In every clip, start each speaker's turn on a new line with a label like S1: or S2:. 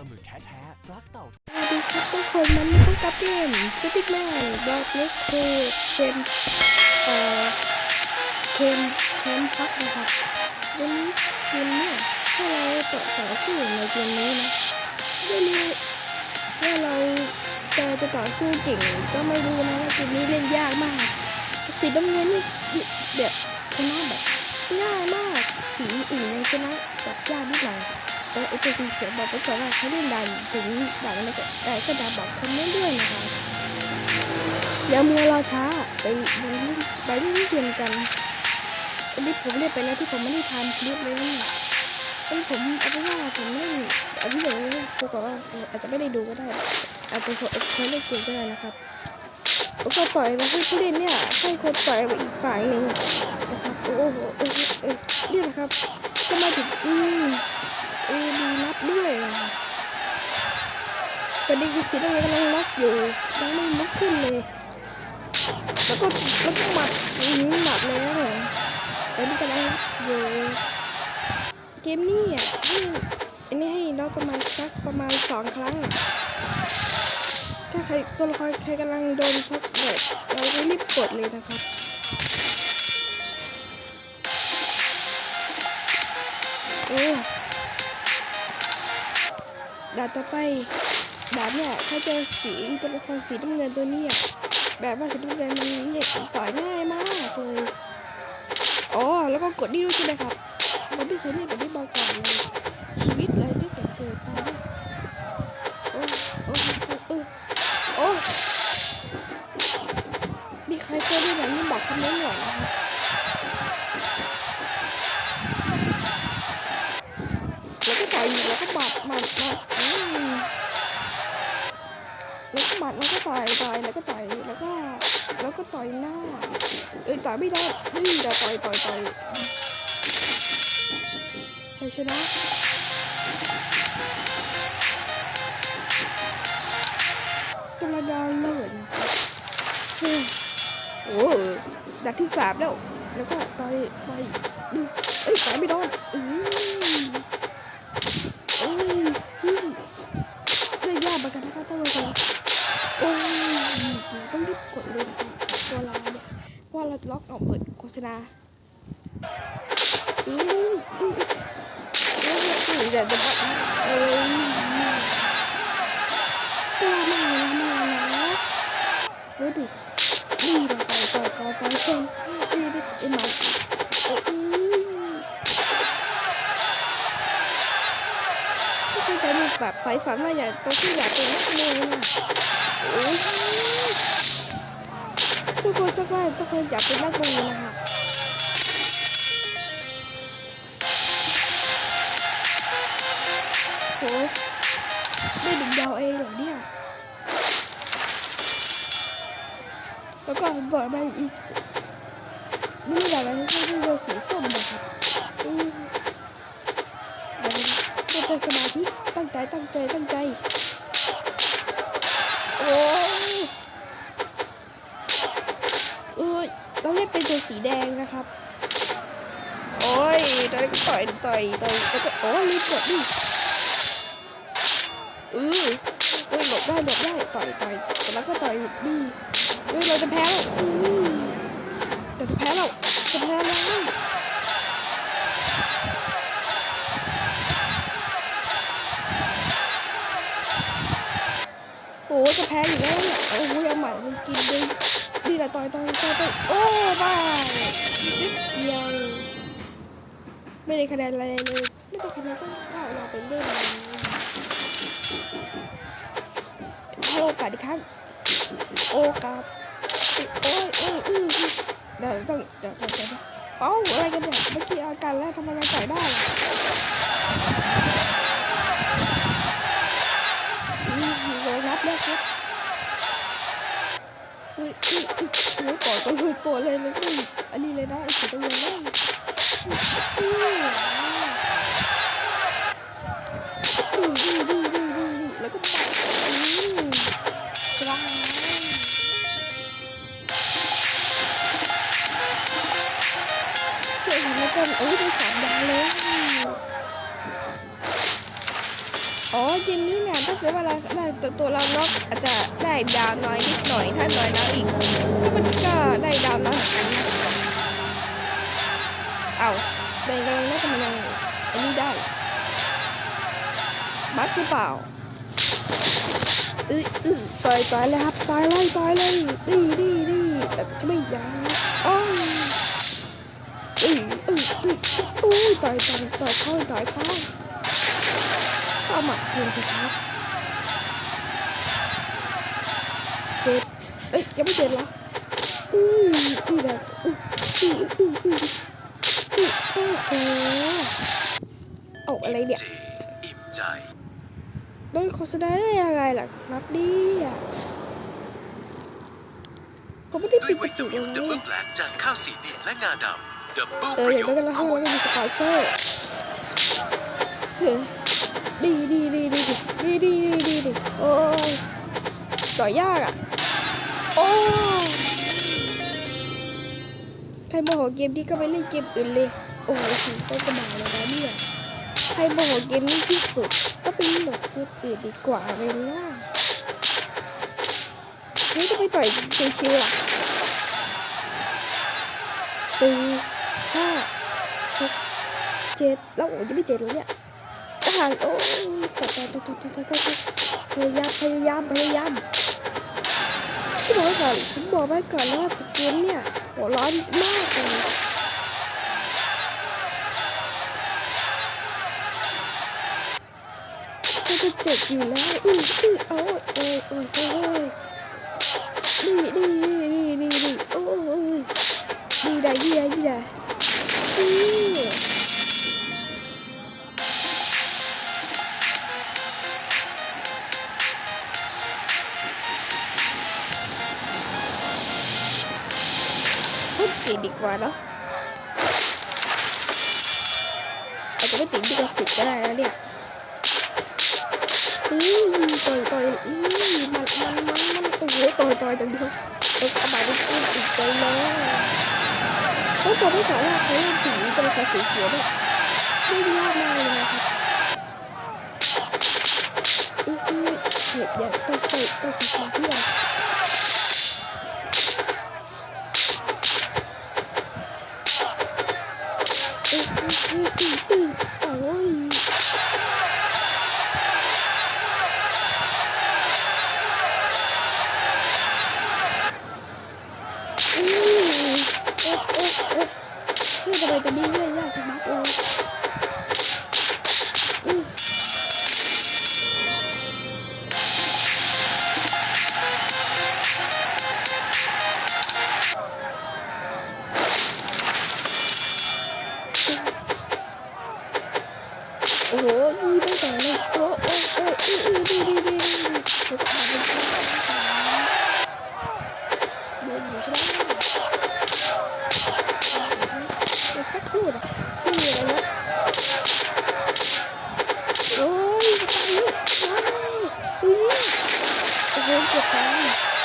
S1: ลาหมึกแท้ๆรักเต่า
S2: สวัสดีครับทุกคนมันมีต้องกับเกมสติ๊กแมนบล็อกเล็กโคเคนเอ่อเคนเคนพักนะครับวันนี้เกมเนี่ยถ้าเราต่อต่อสู้ในเกมนี้นะไม่รู้ว่าเราจะจะต่อสู้เก่งก็ไม่รู้นะว่าเกมนี้เล่นยากมากสีน้ำเงินนี่แบบชนะแบบง่ายมากสีอื่นยังชนะแบบยากนิดหน่อย เออไอตัวสีเขียบอกไปก่อนว่าเขาเล่นดันถึงดันแล้วก็ได้ก็ดาบอกคอมเมนด้วยนะคะอย่ามัวรอช้าไปไปเล่นไปเล่นเกมกันอันนี้ผมเรียกไปแล้วที่ผมไม่ได้ทำคลิปเลยนะอันนี้ผมเอาเป็นว่าผมเล่นอันนี้เดี๋ยวเล่นตัวก่อนว่าอาจจะไม่ได้ดูก็ได้อาจจะผมเคยเล่นเกมก็ได้นะครับแล้วก็ต่อยมาให้ผู้เล่นเนี่ยให้คนต่อยอีกฝ่ายหนึ่งนะครับโอ้โหโอ้โหเออเนี่ยนะครับจะมาถึงอืม เอมีรับด้วยอะตอนนี้คือสีน้ำเงินกำลังล็อกอยู่ยังไม่ลุกขึ้นเลย แล้วก็แล้วก็หมัดอือหือหมัดแล้วเหรอตอนนี้กำลังล็อกอยู่เกมนี้อะอันนี้ให้ล็อกประมาณสักประมาณสองครั้งถ้าใครตัวละครใครกำลังโดนทุกแบบเราจะรีบกดเลยนะครับโอ้ ดาบต่อไปดาบเนี่ยถ้าเจอสีตัวละครสีน้ำเงินตัวนี้อะแบบว่าสีน้ำเงินมันเนี่ยต่อยง่ายมากเลยอ๋อแล้วก็กดนี่ด้วยใช่ไหมครับผมไม่เคยเล่นแบบนี้มาก่อนเลยชีวิตเลยที่แต่เกิดมาเนี่ยโอ้โอ้โอ้โอ้มีใครเคยเล่นแบบนี้บอกคอมเมนต์หน่อยนะครับ ต่อยแล้วก็ต่อยแล้วก็แล้วก็ต่อยหน้าเอ้ยต่อยไม่ได้นี่แต่ต่อยต่อยต่อยชัยชนะตัวละดาเลิศเฮ้ยโอ้ดักที่สามแล้ว แล้วก็ต่อยต่อยดูเอ้ยต่อยไม่โดนอือเอ้ยอือเล่นยากเหมือนกันนะคะท่านผู้ชม โอ้ยต้องรีบกดเลยตัวเราเนี่ยเพราะว่าเราจะ ล็อกออกเปิดโฆษณาอืออืออืออือเดี๋ยวจะบอกเอ้ยตัวมาแล้วมาแล้วดูดิดีเราต่อยต่อต่อต่อยเช่นดีดิไอ้มาโอ้ยไม่เคยจะมีแบบไฟฝันว่าอย่ากตัวที่อยากเป็นนักมวยนะโอ้ย ทุกคนสักวันทุกคนอยากเป็นนักมวยนะคะโหได้ดึงดาวเองเหรอเนี่ย แล้วก็ต่อยไปอีกนี่แบบอะไรที่ที่เราสีส้มนะครับอืมเดี๋ยวนสมาธิตั้งใจตั้งใจตั้งใจ โอ้ยเอ้ย ต้องเล่นเป็นตัวสีแดงนะครับ โอ้ยตอนนี้ก็ต่อยต่อยต่อยแล้วก็โอ้ยรีบกดดิเออเอ้ยหลบได้หลบได้ต่อยต่อยแล้วก็ต่อยดิเฮ้ยเราจะแพ้แล้วอือแต่จะแพ้แล้วจะแพ้แล้วโอ้จะแพ้อยู่แล้วเนี่ยโอ้ยเอาใหม่มันกินเลย ดีแหละต่อยต่อยต่อยต่อยโอ้บ้านิดเดียวไม่ได้คะแนนอะไรเลยไม่ได้คะแนนก็เอาเราไปเล่นให้โอกาสอีครั้งโอกาสโอ้ยโอ้ยอื้ออื้อเดี๋ยวต้องเดี๋ยวเดี๋ยวเดี๋ยวเอ้าอะไรกันเนี่ยเมื่อกี้อาการแล้วทำไมยังต่ได้ล่ะอืมโดนรับแล้วครับ อุ้ยอุ้ยอุ้ยต่อตัวเลยตัวเลยเลยอุ้ยอันนี้เลยนะไอ้สีตัวเลยอืมดีดีดีดีดีดีแล้วก็ปัดอืมกลางเก่งแล้วกันโอ้ยได้สามดาวเลย อ๋อเกมนี้เนี่ยถ้าเกิดว่าเราได้ตัวตัวเราน็อกอาจจะได้ดาวน้อยนิดหน่อยถ้าน้อยแล้วอีกก็มันก็ได้ดาวน้อยเหมือนกันนะเอาแต่กำลังน็อกมันยังอันนี้ได้บัคหรือเปล่าอืออือต่อยต่อยเลยครับต่อยเลยต่อยเลยดีดีดีแบบไม่ยางอ้าวอืออืออืออู้ต่อยต่อยต่อยเข้าต่อยเข้า ก็เอาหมัดคืนสิครับเจ็บเอ้ยยังไม่เจ็บเหรออืออือแบบอืออืออืออืออือโอ้โหเอาอะไรเนี่ย
S1: อิ่มใจ
S2: โดนโฆษณาได้ยังไงล่ะครับเนี่ยผมไม่ได้ปิด
S1: ไว
S2: ติ
S1: ตา
S2: ด
S1: มิ
S2: เล
S1: ลดับเบิล
S2: ย
S1: แบล็กจากข้าวสีเนียและงาดำดับเบิล
S2: เอ
S1: ป
S2: อ
S1: ระ
S2: อ
S1: โย
S2: ย่าง
S1: ช
S2: นั้นก็เราให้
S1: คุ้ม
S2: มันมีสปอนเซอร์เฮ้ย ดีดีดีดีดีดีดีดีดีโอ้ยต่อยากอะ โอ้ยใครโมโหเกมนี้ก็ไปเล่นเกมอื่นเลย โอ้โหสีโคตรสบาเลยนะเนี่ยใครโมโหเกมนี้ที่สุด ก็ไปเล่นเกมอื่นดีกว่าเลยนะเฮ้ยจะไปต่อยชิวๆอะสี่ห้าหกเจ็ดแล้วโอ้ยจะไม่เจ็ดแล้วเนี่ย ทหารโอ้ต่อต่อต่อต่อต่อต่อต่อพยายามพยายามพยายามที่บอกไว้ก่อนผมบอกไว้ก่อนว่าเกมเนี่ยหัวร้อนมากเลยก็จะเจ็บอยู่แล้วอื้ออื้อเอาโอ้ยโอ้ยโอ้ยดีดีดีดีดีดีโอ้ยดีได้ดีได้ดีได้ กว่าเนาะอาจจะไม่ติดดิกสิทธิ์ก็ได้นะเนี่ยอืมต่อยต่อยอืมมันมันมันมันโอ้โหต่อยต่อยจังเดียวแล้วก็เอามาเป็นปืนอีกใจเลยเขาบอกไม่ขอว่าเขาเล่นสีตัวเขาสีเขียวเนี่ยไม่ยากมากเลยนะครับอืออือเห็ดเนี่ยต้องใส่ต้องคิดมาเพื่อ 真是很厉。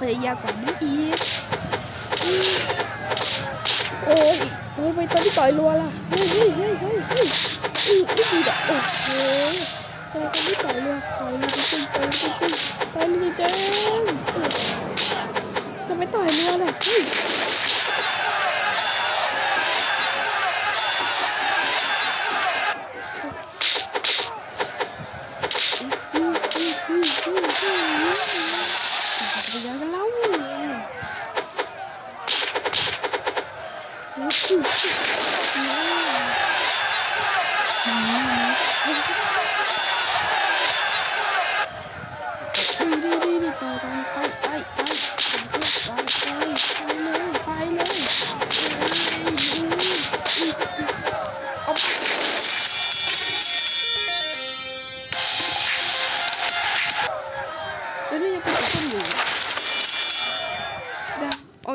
S2: พยายามกว่านี้อีกอืมโอ้ยโอ้ยไปตอนที่ต่อยรัวล่ะ เฮ้ยเฮ้ยเฮ้ยเฮ้ยเฮ้ยอือไม่ดีดอกโอ้โหทำไมตอนที่ต่อยรัวต่อยรัวจริงต่อยรัวจริงต่อยรัวจริงๆเออทำไมต่อยรัวล่ะเฮ้ย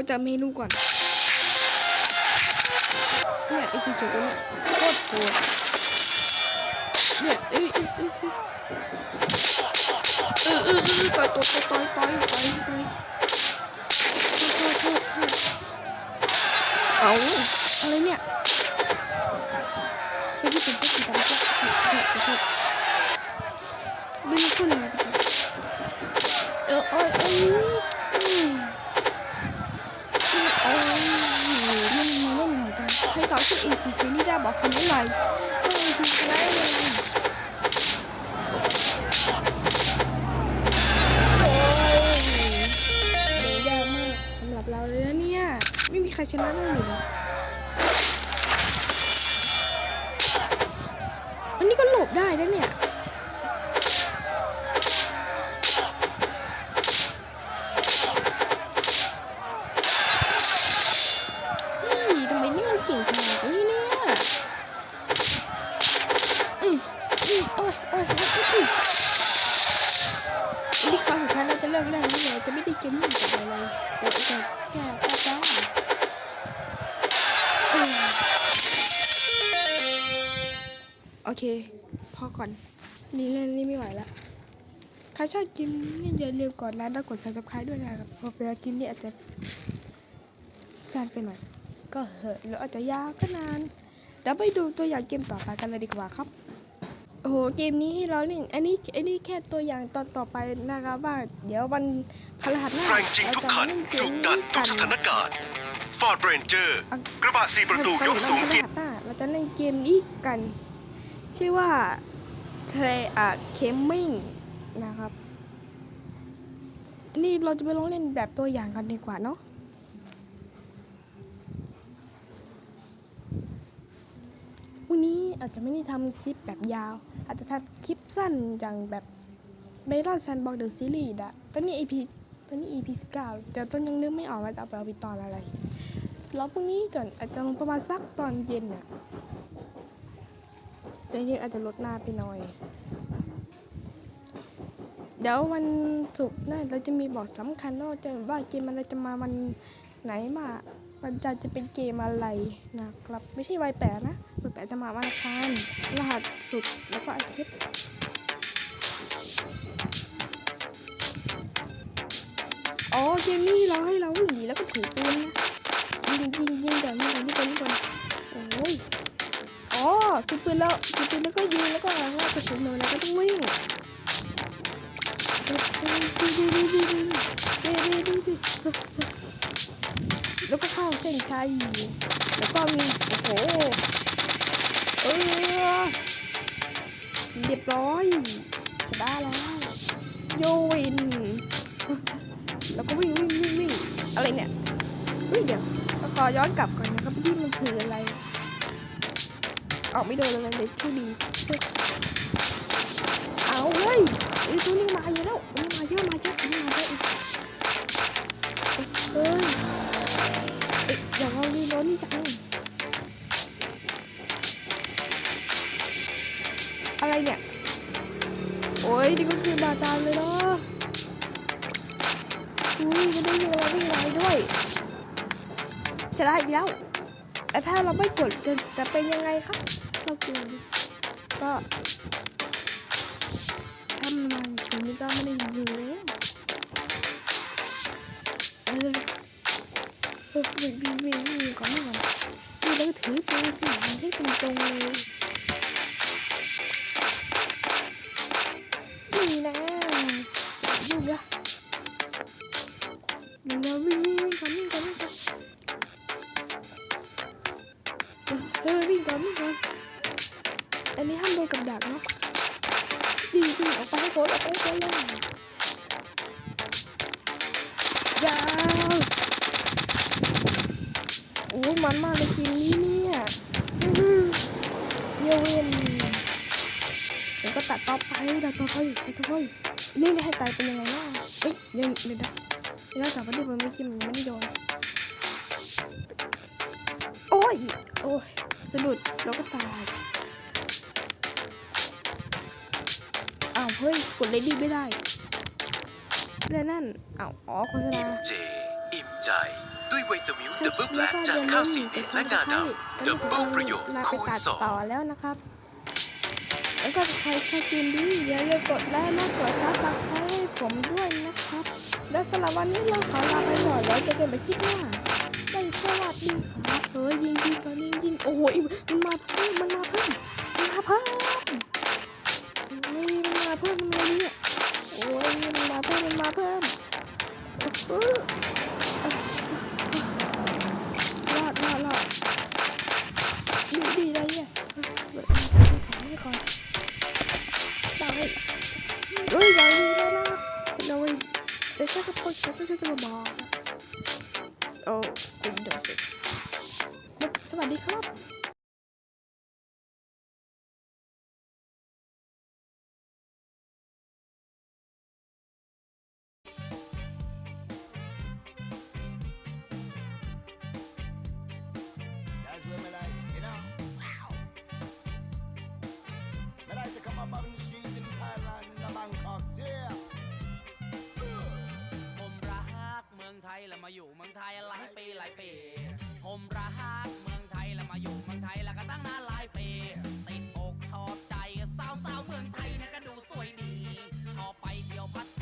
S2: จากเมนูก่อน เนี่ยไอ้สีเขียวตัวเนี่ยโคตรโหดเนี่ยเอ้ยเอ้ยเอ้ยเอ้ยเออเออเออต่อยต่อยต่อยต่อยต่อยต่อยโทษโทษโทษเอาอะไรเนี่ยเฮ้ยที่ผมก็ติดตามก็ขอโทษขอโทษไม่รู้พูดอะไรไปก่อเออโอ้ยโอ้ยอืมโอ้ยเล่นมาเล่นหน่อยจังใคร ต่อชื่อีซีซีนี่ได้บอกคำนี้หน่อยเออซีซีได้เลยโอ้ยเดี๋ยวยมากสำหรับเราเลยนะเนี่ย ไม่มีใครชนะได้เลยอันนี้ก็หลบได้นะเนี่ย เฮ้ยทำไมนี่มันเก่งขนาดนี้เนี่ย อืมอืมโอ้ยโอ้ยโอ้ยโอ้ยนี่ครั้งสุดท้ายเราจะเลิกเล่นแล้วเราจะไม่ได้เกมมิ่งกับอะไรเลยแต่จะแก้แก้แก้อืมโอเค พอก่อน นี่เล่นนี่ไม่ไหวแล้วใครชอบกินนี่อย่าลืมกดไลค์และกด subscribe ด้วยนะครับเพราะเวลากินนี่อาจจะสั้นไปหน่อยก็เหอะหรืออาจจะยาวก็นานเดี๋ยวไปดูตัวอย่างเกมต่อไปกันเลยดีกว่าครับ โอ้โหเกมนี้ให้เราเล่นอันนี้อันนี้แค่ตัวอย่างตอนต่อไปนะครับว่าเดี๋ยววันพฤหัสหน้า
S1: แรงจริงทุกคัน
S2: เราจะมาเล่เก
S1: ดุ
S2: ม
S1: ดัน
S2: นี้
S1: ทุกสถานการณ์ฟอร์ดเรนเจอร์
S2: อะ
S1: กระบะสี่ประตูยกสูง
S2: วันพ
S1: เกี
S2: ฤ
S1: ยร
S2: หัสหน้าเราจะเล่นเกมนี้กัน ชื่อว่าเทรอะเคมมิ่งนะครับ นี่เราจะไปลองเล่นแบบตัวอย่างกันดีกว่าเนาะ นี้อาจจะไม่ได้ทำคลิปแบบยาว อาจจะทำคลิปสั้นอย่างแบบเบลอนแซนบอกเดอะซีรีส์อะตอนนี้ EP ตอนนี้ EP 19แต่ต้นยังนึกไม่ออกว่าจะเอาไปเอาไปตอนอะไรรอพรุ่งนี้ก่อนอาจจะลงประมาณสักตอนเย็นอะแต่ยังอาจจะลดหน้าไปหน่อย เดี๋ยววันศุกร์น้าเราจะมีบอกสำคัญว่าจะว่าเกมอะไรจะมาวันไหนมาวันจันทร์จะเป็นเกมอะไรนะครับ ไม่ใช่วัยแปดนะ วัยแปดจะมาวันอังคารรหัสสุดแล้วก็อาทิตย์อ๋อเกมนี้เราให้เราวิ่งหนีแล้วก็ถือปืนนะยิงยิงยิงก่อนยิงก่อนยิงก่อนยิงก่อนโอ้ยอ๋อถือปืนแล้วถือปืนแล้วก็ยิงแล้วก็แล้วกระสุนหมดแล้วก็ต้องวิ่งแล้วก็เข้าเส้นชัยแล้วก็มีโอ้โห เออเรียบร้อยชนะแล้วโยวิน แล้วก็วิ่งวิ่งวิ่งวิ่งอะไรเนี่ยเฮ้ยเดี๋ยวขอย้อนกลับก่อนนะครับที่มันคืออะไรออกไม่โดนเลยเลยช่ดีเอาเว้ยไอ้ตัวนี้มาเยอะแล้วมาเยอะมาเยอะมาเยอะเอ้ยเอ้ยอย่าเอาลีโรนี่จัง ยนี่ก็คือบาตาลเลยเนาะอุ้ยจะได้ยิงอะไรวิ่งไรด้วย จะได้อีกแล้วแต่ถ้าเราไม่กดจะจะเป็นยังไงครับเรากดก็ถ้ามันถึงนี้ก็ไม่ได้ยิงเลยเออวิ่งวิ่งวิ่งก่อนไม่ก่อนนี่แล้วก็ถือปืนสิมันให้งตรงๆเลย มันมากเลยเกมนี้เนี่ยเยเวนเดี๋ยวก็ตัดต่อไปตัดต่อไปตัดต่อไปนี่ให้ตายเป็นยังไงเนาะเอ้ยเดี๋ยวเดี๋ยวนะเดี๋ยวสาวดูมันไม่กินมันไม่โดนโอ้ยโอ้ยสะดุดแล้วก็ตายอ้าวเฮ้ยกดเลดี้ไม่ได้แล้วนั่นอ้าวอ๋อโฆษณา
S1: เจอิ่มใจ ด้วยวิตามิล
S2: ใช่
S1: ดับเบิลแบ
S2: แล้
S1: ล็
S2: ว
S1: ก
S2: ก็
S1: จาก
S2: อย่า
S1: ข้าว
S2: ลื
S1: สี
S2: ม
S1: เนี
S2: ก
S1: ย
S2: ด
S1: และ
S2: ซับ
S1: งา
S2: สไคร
S1: ดำดับเบิลประโยชน์
S2: ลา
S1: คู
S2: ไป
S1: ณ
S2: ตัด
S1: สอง
S2: ต่อแล้วนะครับ แล้วก็ใครชอบกินดีอย่าลืมกดไลค์และกดซับสไครต์ให้ผมด้วยนะครับ และสำหรับวันนี้เราขอลาไปก่อนแล้วเจอกันใหม่คลิปหน้าได้สวัสดีครับเฮ้ยยิงยิงตอนนี้ยิงโอ้โหมันมาเพิ่มมันมาเพิ่มมันมาเพิ่มเฮ้ยมันมาเพิ่มทำไมเนี่ยโอ้ยมันมาเพิ่มมันมาเพิ่มเออ Bourbon Street in Thailand และ Bangkok ผมรักเมืองไทยและมาอยู่เมืองไทย
S3: หลายปีหลายปี
S4: ผมรักเมืองไทยและมาอยู่เมืองไทยแล้วก็ตั้งนานหลายปี ติดอกชอบใจสาวสาวเมืองไทยเนี่ยก็ดูสวยดี ชอบไปเที่ยวพัท